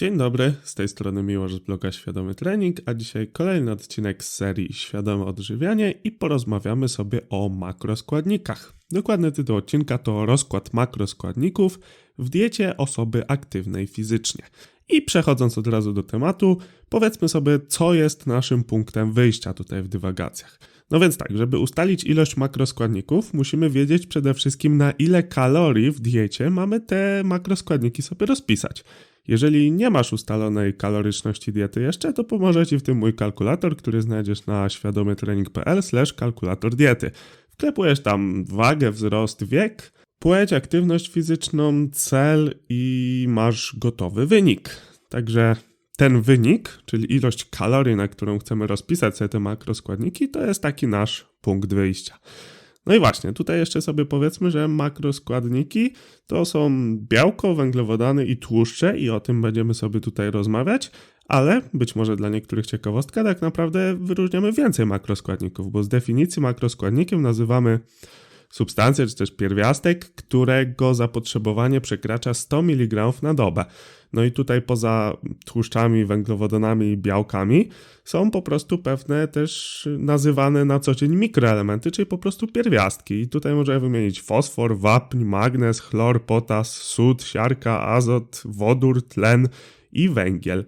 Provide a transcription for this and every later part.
Dzień dobry, z tej strony Miłosz z bloga Świadomy Trening, a dzisiaj kolejny odcinek z serii Świadome Odżywianie i porozmawiamy sobie o makroskładnikach. Dokładny tytuł odcinka to rozkład makroskładników w diecie osoby aktywnej fizycznie. I przechodząc od razu do tematu, powiedzmy sobie, co jest naszym punktem wyjścia tutaj w dywagacjach. No więc tak, żeby ustalić ilość makroskładników, musimy wiedzieć przede wszystkim na ile kalorii w diecie mamy te makroskładniki sobie rozpisać. Jeżeli nie masz ustalonej kaloryczności diety jeszcze, to pomoże Ci w tym mój kalkulator, który znajdziesz na świadomytrening.pl kalkulator diety. Wklepujesz tam wagę, wzrost, wiek, płeć, aktywność fizyczną, cel i masz gotowy wynik. Także ten wynik, czyli ilość kalorii, na którą chcemy rozpisać sobie te makroskładniki, to jest taki nasz punkt wyjścia. No i właśnie, tutaj jeszcze sobie powiedzmy, że makroskładniki to są białko, węglowodany i tłuszcze i o tym będziemy sobie tutaj rozmawiać, ale być może dla niektórych ciekawostka, tak naprawdę wyróżniamy więcej makroskładników, bo z definicji makroskładnikiem nazywamy substancję czy też pierwiastek, którego zapotrzebowanie przekracza 100 mg na dobę. No i tutaj poza tłuszczami, węglowodanami i białkami są po prostu pewne też nazywane na co dzień mikroelementy, czyli po prostu pierwiastki. I tutaj możemy wymienić fosfor, wapń, magnez, chlor, potas, sód, siarka, azot, wodór, tlen i węgiel.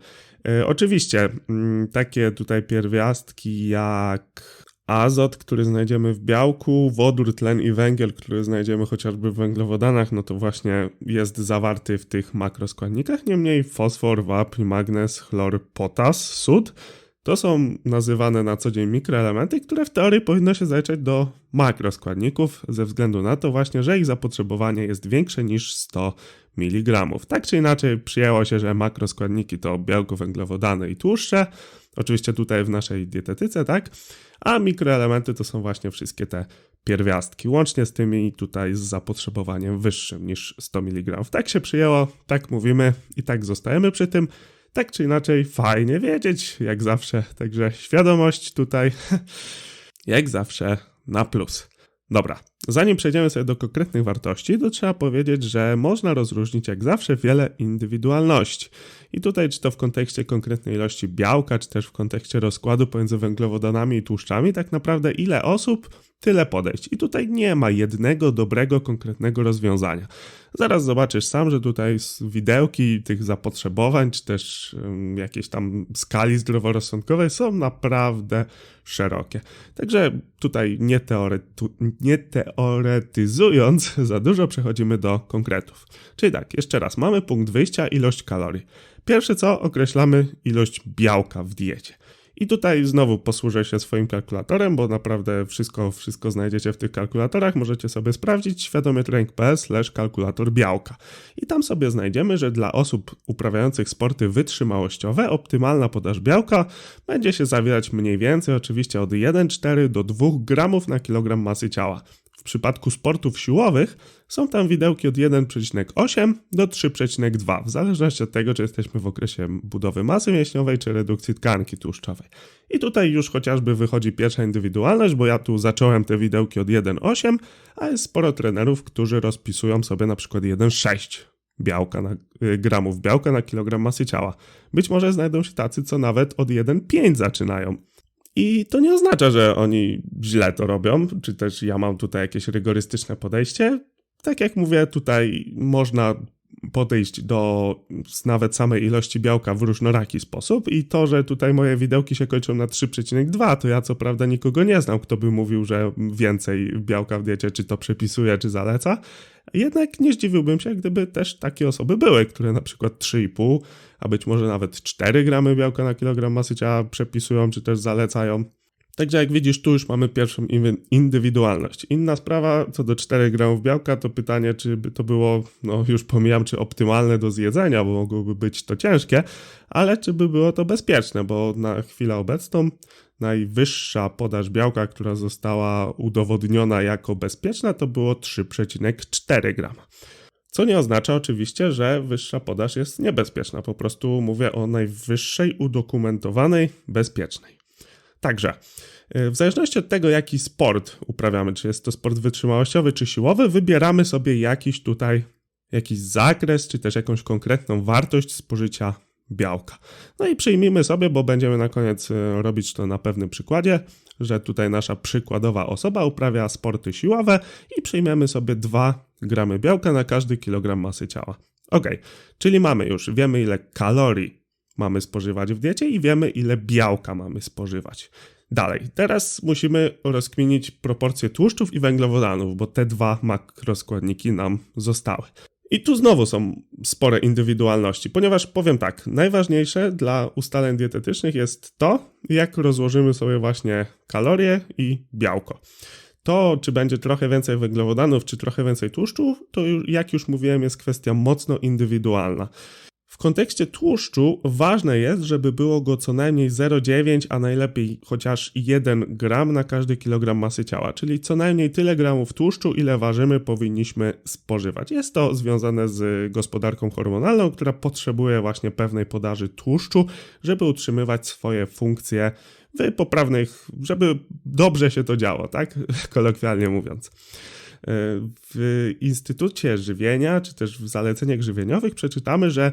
E, oczywiście mm, takie tutaj pierwiastki jak azot, który znajdziemy w białku, wodór, tlen i węgiel, który znajdziemy chociażby w węglowodanach, no to właśnie jest zawarty w tych makroskładnikach. Niemniej fosfor, wapń, magnez, chlor, potas, sód to są nazywane na co dzień mikroelementy, które w teorii powinno się zaliczać do makroskładników ze względu na to właśnie, że ich zapotrzebowanie jest większe niż 100 mg. Tak czy inaczej przyjęło się, że makroskładniki to białko, węglowodany i tłuszcze. Oczywiście tutaj w naszej dietetyce, tak? A mikroelementy to są właśnie wszystkie te pierwiastki, łącznie z tymi tutaj z zapotrzebowaniem wyższym niż 100 mg. Tak się przyjęło, tak mówimy i tak zostajemy przy tym. Tak czy inaczej, fajnie wiedzieć, jak zawsze. Także świadomość tutaj, jak zawsze, na plus. Dobra, zanim przejdziemy sobie do konkretnych wartości, to trzeba powiedzieć, że można rozróżnić jak zawsze wiele indywidualności. I tutaj, czy to w kontekście konkretnej ilości białka, czy też w kontekście rozkładu pomiędzy węglowodanami i tłuszczami, tak naprawdę ile osób tyle podejść. I tutaj nie ma jednego dobrego, konkretnego rozwiązania. Zaraz zobaczysz sam, że tutaj widełki tych zapotrzebowań, czy też jakieś tam skali zdroworozsądkowej są naprawdę szerokie. Także tutaj nie, teoretu, nie teoretyzując za dużo, przechodzimy do konkretów. Czyli tak, jeszcze raz, mamy punkt wyjścia, ilość kalorii. Pierwsze co, określamy ilość białka w diecie. I tutaj znowu posłużę się swoim kalkulatorem, bo naprawdę wszystko, wszystko znajdziecie w tych kalkulatorach. Możecie sobie sprawdzić świadomytrening.pl kalkulator białka. I tam sobie znajdziemy, że dla osób uprawiających sporty wytrzymałościowe optymalna podaż białka będzie się zawierać mniej więcej oczywiście od 1,4 do 2 gramów na kilogram masy ciała. W przypadku sportów siłowych są tam widełki od 1,8 do 3,2, w zależności od tego, czy jesteśmy w okresie budowy masy mięśniowej, czy redukcji tkanki tłuszczowej. I tutaj już chociażby wychodzi pierwsza indywidualność, bo ja tu zacząłem te widełki od 1,8, a jest sporo trenerów, którzy rozpisują sobie na przykład 1,6 białka na, y, gramów białka na kilogram masy ciała. Być może znajdą się tacy, co nawet od 1,5 zaczynają. I to nie oznacza, że oni źle to robią, czy też ja mam tutaj jakieś rygorystyczne podejście. Tak jak mówię, tutaj można podejść do nawet samej ilości białka w różnoraki sposób i to, że tutaj moje widełki się kończą na 3,2, to ja co prawda nikogo nie znam, kto by mówił, że więcej białka w diecie czy to przepisuje, czy zaleca. Jednak nie zdziwiłbym się, gdyby też takie osoby były, które na przykład 3,5, a być może nawet 4 gramy białka na kilogram masy ciała przepisują, czy też zalecają. Także jak widzisz, tu już mamy pierwszą indywidualność. Inna sprawa, co do 4 gramów białka, to pytanie, czy by to było, no już pomijam, czy optymalne do zjedzenia, bo mogłoby być to ciężkie, ale czy by było to bezpieczne, bo na chwilę obecną najwyższa podaż białka, która została udowodniona jako bezpieczna, to było 3,4 grama. Co nie oznacza oczywiście, że wyższa podaż jest niebezpieczna. Po prostu mówię o najwyższej udokumentowanej bezpiecznej. Także y, w zależności od tego, jaki sport uprawiamy, czy jest to sport wytrzymałościowy, czy siłowy, wybieramy sobie jakiś tutaj, jakiś zakres, czy też jakąś konkretną wartość spożycia białka. No i przyjmijmy sobie, bo będziemy na koniec e, robić to na pewnym przykładzie, że tutaj nasza przykładowa osoba uprawia sporty siłowe i przyjmiemy sobie 2 gramy białka na każdy kilogram masy ciała. Ok, czyli mamy już, wiemy ile kalorii mamy spożywać w diecie i wiemy ile białka mamy spożywać. Dalej, teraz musimy rozkminić proporcje tłuszczów i węglowodanów, bo te dwa makroskładniki nam zostały. I tu znowu są spore indywidualności, ponieważ powiem tak, najważniejsze dla ustaleń dietetycznych jest to, jak rozłożymy sobie właśnie kalorie i białko. To, czy będzie trochę więcej węglowodanów, czy trochę więcej tłuszczów, to jak już mówiłem, jest kwestia mocno indywidualna. W kontekście tłuszczu ważne jest, żeby było go co najmniej 0,9, a najlepiej chociaż 1 gram na każdy kilogram masy ciała, czyli co najmniej tyle gramów tłuszczu, ile ważymy, powinniśmy spożywać. Jest to związane z gospodarką hormonalną, która potrzebuje właśnie pewnej podaży tłuszczu, żeby utrzymywać swoje funkcje w poprawnych, żeby dobrze się to działo, tak? Kolokwialnie mówiąc. W Instytucie Żywienia, czy też w zaleceniach żywieniowych przeczytamy, że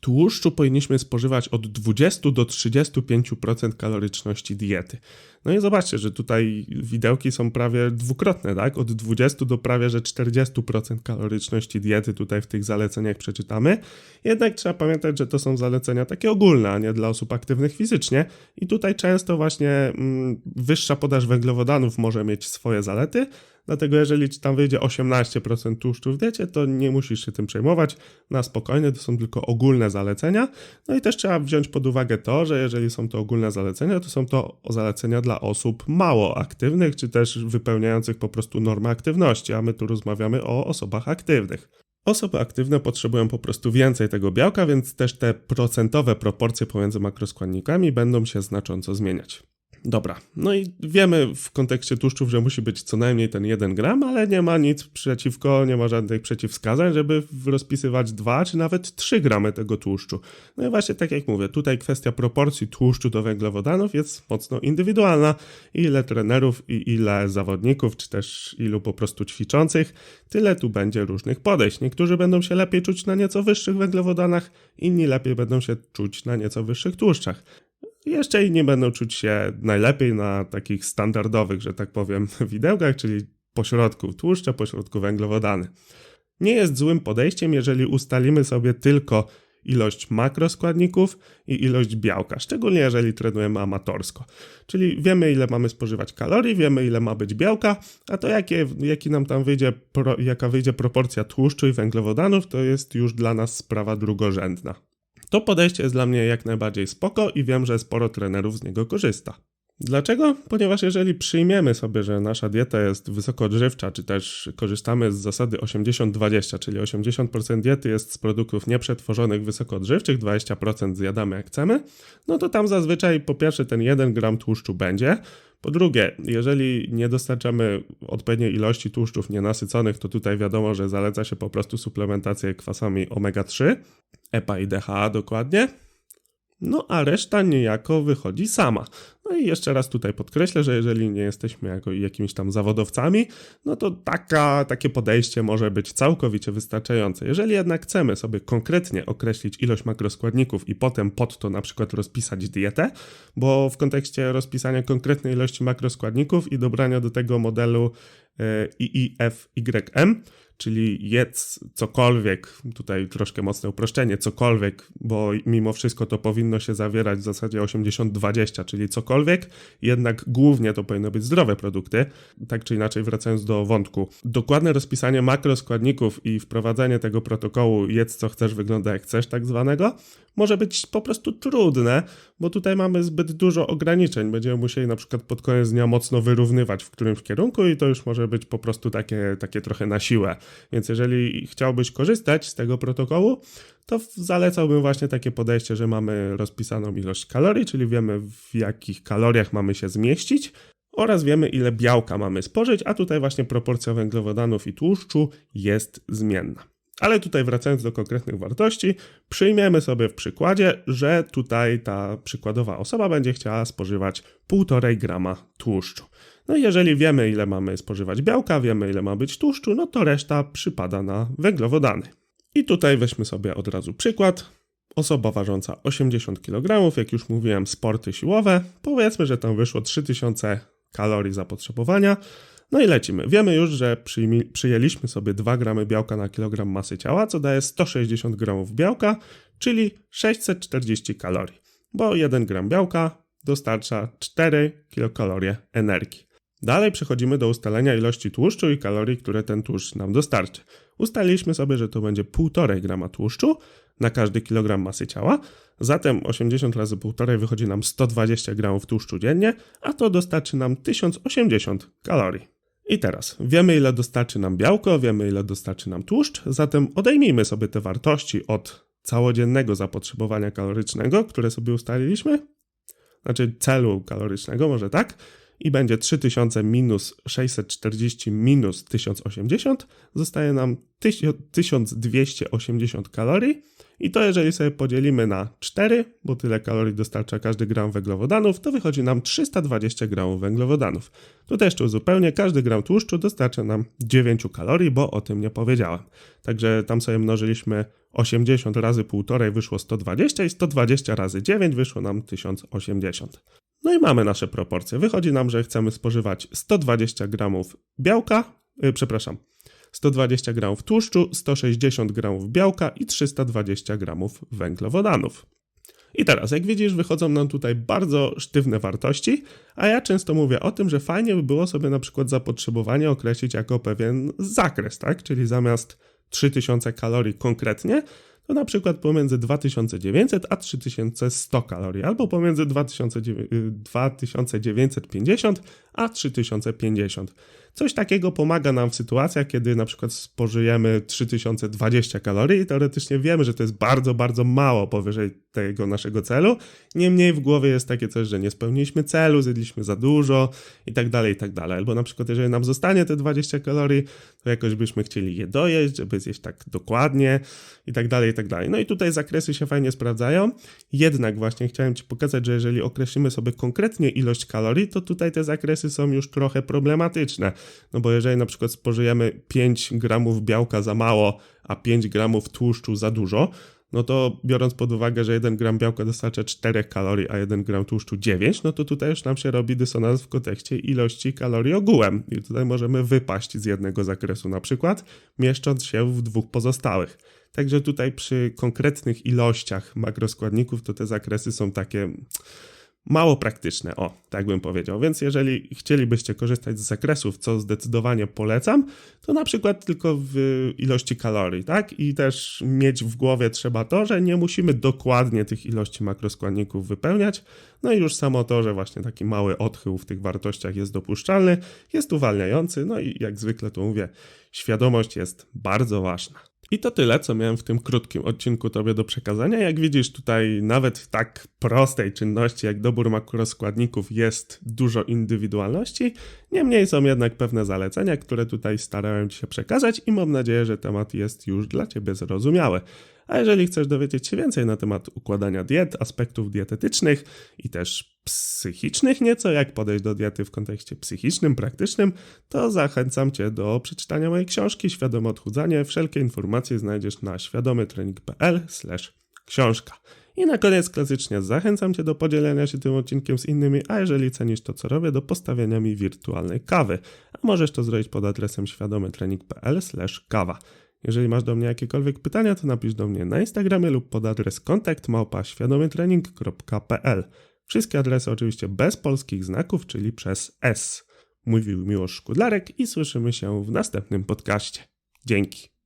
Tłuszczu powinniśmy spożywać od 20 do 35% kaloryczności diety. No i zobaczcie, że tutaj widełki są prawie dwukrotne, tak? Od 20 do prawie że 40% kaloryczności diety tutaj w tych zaleceniach przeczytamy. Jednak trzeba pamiętać, że to są zalecenia takie ogólne, a nie dla osób aktywnych fizycznie. I tutaj często właśnie mm, wyższa podaż węglowodanów może mieć swoje zalety, Dlatego jeżeli ci tam wyjdzie 18% tłuszczu w diecie, to nie musisz się tym przejmować. Na spokojnie, to są tylko ogólne zalecenia. No i też trzeba wziąć pod uwagę to, że jeżeli są to ogólne zalecenia, to są to zalecenia dla osób mało aktywnych, czy też wypełniających po prostu normę aktywności, a my tu rozmawiamy o osobach aktywnych. Osoby aktywne potrzebują po prostu więcej tego białka, więc też te procentowe proporcje pomiędzy makroskładnikami będą się znacząco zmieniać. Dobra, no i wiemy w kontekście tłuszczów, że musi być co najmniej ten 1 gram, ale nie ma nic przeciwko, nie ma żadnych przeciwwskazań, żeby rozpisywać 2 czy nawet 3 gramy tego tłuszczu. No i właśnie tak jak mówię, tutaj kwestia proporcji tłuszczu do węglowodanów jest mocno indywidualna. Ile trenerów i ile zawodników, czy też ilu po prostu ćwiczących, tyle tu będzie różnych podejść. Niektórzy będą się lepiej czuć na nieco wyższych węglowodanach, inni lepiej będą się czuć na nieco wyższych tłuszczach. Jeszcze inni będą czuć się najlepiej na takich standardowych, że tak powiem, widełkach, czyli pośrodku tłuszcze, pośrodku węglowodany. Nie jest złym podejściem, jeżeli ustalimy sobie tylko ilość makroskładników i ilość białka, szczególnie jeżeli trenujemy amatorsko. Czyli wiemy, ile mamy spożywać kalorii, wiemy, ile ma być białka, a to jakie, jaki nam tam wyjdzie, pro, jaka wyjdzie proporcja tłuszczu i węglowodanów, to jest już dla nas sprawa drugorzędna. To podejście jest dla mnie jak najbardziej spoko i wiem, że sporo trenerów z niego korzysta. Dlaczego? Ponieważ jeżeli przyjmiemy sobie, że nasza dieta jest wysokoodżywcza, czy też korzystamy z zasady 80-20, czyli 80% diety jest z produktów nieprzetworzonych wysokoodżywczych, 20% zjadamy jak chcemy, no to tam zazwyczaj po pierwsze ten 1 gram tłuszczu będzie, po drugie, jeżeli nie dostarczamy odpowiedniej ilości tłuszczów nienasyconych, to tutaj wiadomo, że zaleca się po prostu suplementację kwasami omega-3, EPA i DHA dokładnie. No a reszta niejako wychodzi sama. No i jeszcze raz tutaj podkreślę, że jeżeli nie jesteśmy jako jakimiś tam zawodowcami, no to taka, takie podejście może być całkowicie wystarczające. Jeżeli jednak chcemy sobie konkretnie określić ilość makroskładników i potem pod to na przykład rozpisać dietę, bo w kontekście rozpisania konkretnej ilości makroskładników i dobrania do tego modelu e, IIFYM, czyli jedz cokolwiek, tutaj troszkę mocne uproszczenie, cokolwiek, bo mimo wszystko to powinno się zawierać w zasadzie 80-20, czyli cokolwiek, jednak głównie to powinny być zdrowe produkty. Tak czy inaczej, wracając do wątku, dokładne rozpisanie makroskładników i wprowadzenie tego protokołu jedz co chcesz, wygląda jak chcesz, tak zwanego, może być po prostu trudne, bo tutaj mamy zbyt dużo ograniczeń. Będziemy musieli na przykład pod koniec dnia mocno wyrównywać w którymś kierunku i to już może być po prostu takie, takie trochę na siłę. Więc jeżeli chciałbyś korzystać z tego protokołu, to zalecałbym właśnie takie podejście, że mamy rozpisaną ilość kalorii, czyli wiemy w jakich kaloriach mamy się zmieścić oraz wiemy ile białka mamy spożyć, a tutaj właśnie proporcja węglowodanów i tłuszczu jest zmienna. Ale tutaj wracając do konkretnych wartości, przyjmiemy sobie w przykładzie, że tutaj ta przykładowa osoba będzie chciała spożywać 1,5 grama tłuszczu. No i jeżeli wiemy, ile mamy spożywać białka, wiemy, ile ma być tłuszczu, no to reszta przypada na węglowodany. I tutaj weźmy sobie od razu przykład. osoba ważąca 80 kg, jak już mówiłem, sporty siłowe, powiedzmy, że tam wyszło 3000 kalorii zapotrzebowania. No i lecimy. Wiemy już, że przyjęliśmy sobie 2 gramy białka na kilogram masy ciała, co daje 160 gramów białka, czyli 640 kalorii, bo 1 gram białka dostarcza 4 kilokalorie energii. Dalej przechodzimy do ustalenia ilości tłuszczu i kalorii, które ten tłuszcz nam dostarczy. Ustaliliśmy sobie, że to będzie 1,5 grama tłuszczu na każdy kilogram masy ciała, zatem 80 razy 1,5 wychodzi nam 120 gramów tłuszczu dziennie, a to dostarczy nam 1080 kalorii. I teraz wiemy, ile dostarczy nam białko, wiemy, ile dostarczy nam tłuszcz, zatem odejmijmy sobie te wartości od całodziennego zapotrzebowania kalorycznego, które sobie ustaliliśmy, znaczy celu kalorycznego, może tak, i będzie 3000 minus 640 minus 1080, zostaje nam 1280 kalorii. I to jeżeli sobie podzielimy na 4, bo tyle kalorii dostarcza każdy gram węglowodanów, to wychodzi nam 320 gramów węglowodanów. Tutaj jeszcze uzupełnię, każdy gram tłuszczu dostarcza nam 9 kalorii, bo o tym nie powiedziałem. Także tam sobie mnożyliśmy 80 razy 1,5 wyszło 120 i 120 razy 9 wyszło nam 1080. No i mamy nasze proporcje. Wychodzi nam, że chcemy spożywać 120 gramów białka, yy, przepraszam, 120 gramów tłuszczu, 160 gramów białka i 320 gramów węglowodanów. I teraz, jak widzisz, wychodzą nam tutaj bardzo sztywne wartości, a ja często mówię o tym, że fajnie by było sobie na przykład zapotrzebowanie określić jako pewien zakres, tak? Czyli zamiast 3000 kalorii konkretnie, to na przykład pomiędzy 2900 a 3100 kalorii, albo pomiędzy 2950 a 3050. Coś takiego pomaga nam w sytuacjach, kiedy na przykład spożyjemy 3020 kalorii i teoretycznie wiemy, że to jest bardzo, bardzo mało powyżej tego naszego celu. Niemniej w głowie jest takie coś, że nie spełniliśmy celu, zjedliśmy za dużo i tak dalej, i tak dalej. Albo na przykład jeżeli nam zostanie te 20 kalorii, to jakoś byśmy chcieli je dojeść, żeby zjeść tak dokładnie i tak dalej, i tak dalej. No i tutaj zakresy się fajnie sprawdzają. Jednak właśnie chciałem Ci pokazać, że jeżeli określimy sobie konkretnie ilość kalorii, to tutaj te zakresy są już trochę problematyczne. No bo jeżeli na przykład spożyjemy 5 gramów białka za mało, a 5 gramów tłuszczu za dużo, no to biorąc pod uwagę, że 1 gram białka dostarcza 4 kalorii, a 1 gram tłuszczu 9, no to tutaj już nam się robi dysonans w kontekście ilości kalorii ogółem. I tutaj możemy wypaść z jednego zakresu na przykład, mieszcząc się w dwóch pozostałych. Także tutaj przy konkretnych ilościach makroskładników to te zakresy są takie mało praktyczne, o, tak bym powiedział. Więc jeżeli chcielibyście korzystać z zakresów, co zdecydowanie polecam, to na przykład tylko w ilości kalorii, tak? I też mieć w głowie trzeba to, że nie musimy dokładnie tych ilości makroskładników wypełniać. No i już samo to, że właśnie taki mały odchył w tych wartościach jest dopuszczalny, jest uwalniający. No i jak zwykle tu mówię, świadomość jest bardzo ważna. I to tyle, co miałem w tym krótkim odcinku Tobie do przekazania. Jak widzisz, tutaj nawet w tak prostej czynności jak dobór makroskładników jest dużo indywidualności. Niemniej są jednak pewne zalecenia, które tutaj starałem Ci się przekazać i mam nadzieję, że temat jest już dla Ciebie zrozumiały. A jeżeli chcesz dowiedzieć się więcej na temat układania diet, aspektów dietetycznych i też psychicznych nieco, jak podejść do diety w kontekście psychicznym, praktycznym, to zachęcam Cię do przeczytania mojej książki Świadome Odchudzanie. Wszelkie informacje znajdziesz na świadomytrening.pl książka. I na koniec klasycznie zachęcam Cię do podzielenia się tym odcinkiem z innymi, a jeżeli cenisz to, co robię, do postawienia mi wirtualnej kawy. A możesz to zrobić pod adresem świadomytrening.pl kawa. Jeżeli masz do mnie jakiekolwiek pytania, to napisz do mnie na Instagramie lub pod adres kontakt. Wszystkie adresy oczywiście bez polskich znaków, czyli przez S. Mówił Miłosz Szkudlarek i słyszymy się w następnym podcaście. Dzięki.